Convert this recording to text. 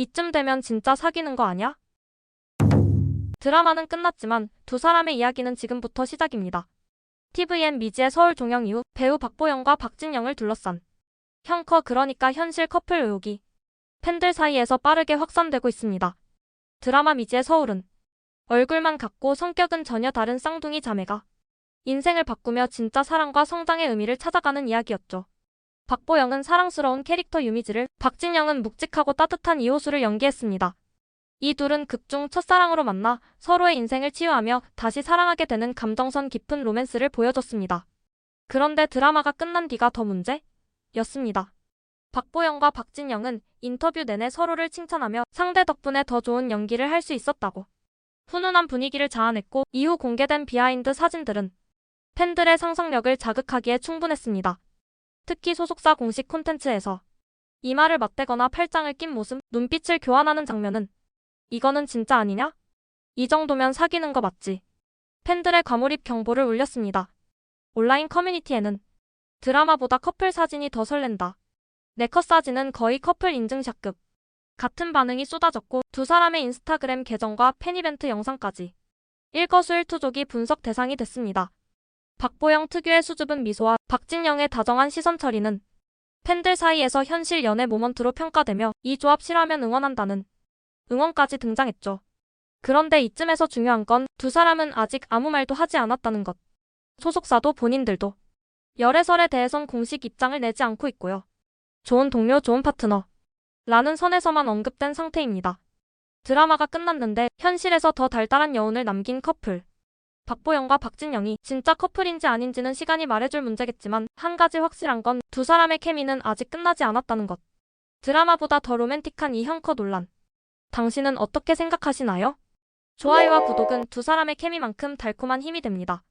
이쯤 되면 진짜 사귀는 거 아냐? 드라마는 끝났지만 두 사람의 이야기는 지금부터 시작입니다. TVN 미지의 서울 종영 이후 배우 박보영과 박진영을 둘러싼 형커 그러니까 현실 커플 의혹이 팬들 사이에서 빠르게 확산되고 있습니다. 드라마 미지의 서울은 얼굴만 같고 성격은 전혀 다른 쌍둥이 자매가 인생을 바꾸며 진짜 사랑과 성장의 의미를 찾아가는 이야기였죠. 박보영은 사랑스러운 캐릭터 유미즈를, 박진영은 묵직하고 따뜻한 이호수를 연기했습니다. 이 둘은 극중 첫사랑으로 만나 서로의 인생을 치유하며 다시 사랑하게 되는 감정선 깊은 로맨스를 보여줬습니다. 그런데 드라마가 끝난 뒤가 더 문제 였습니다. 박보영과 박진영은 인터뷰 내내 서로를 칭찬하며 상대 덕분에 더 좋은 연기를 할 수 있었다고 훈훈한 분위기를 자아냈고 이후 공개된 비하인드 사진들은 팬들의 상상력을 자극하기에 충분했습니다. 특히 소속사 공식 콘텐츠에서 이마를 맞대거나 팔짱을 낀 모습, 눈빛을 교환하는 장면은 이거는 진짜 아니냐? 이 정도면 사귀는 거 맞지? 팬들의 과몰입 경보를 울렸습니다. 온라인 커뮤니티에는 드라마보다 커플 사진이 더 설렌다. 네컷 사진은 거의 커플 인증샷급. 같은 반응이 쏟아졌고 두 사람의 인스타그램 계정과 팬이벤트 영상까지 일거수일투족이 분석 대상이 됐습니다. 박보영 특유의 수줍은 미소와 박진영의 다정한 시선 처리는 팬들 사이에서 현실 연애 모먼트로 평가되며 이 조합 실하면 응원한다는 응원까지 등장했죠. 그런데 이쯤에서 중요한 건 두 사람은 아직 아무 말도 하지 않았다는 것. 소속사도 본인들도 열애설에 대해선 공식 입장을 내지 않고 있고요. 좋은 동료, 좋은 파트너. 라는 선에서만 언급된 상태입니다. 드라마가 끝났는데 현실에서 더 달달한 여운을 남긴 커플. 박보영과 박진영이 진짜 커플인지 아닌지는 시간이 말해줄 문제겠지만 한 가지 확실한 건 두 사람의 케미는 아직 끝나지 않았다는 것. 드라마보다 더 로맨틱한 이 형커 논란. 당신은 어떻게 생각하시나요? 좋아요와 구독은 두 사람의 케미만큼 달콤한 힘이 됩니다.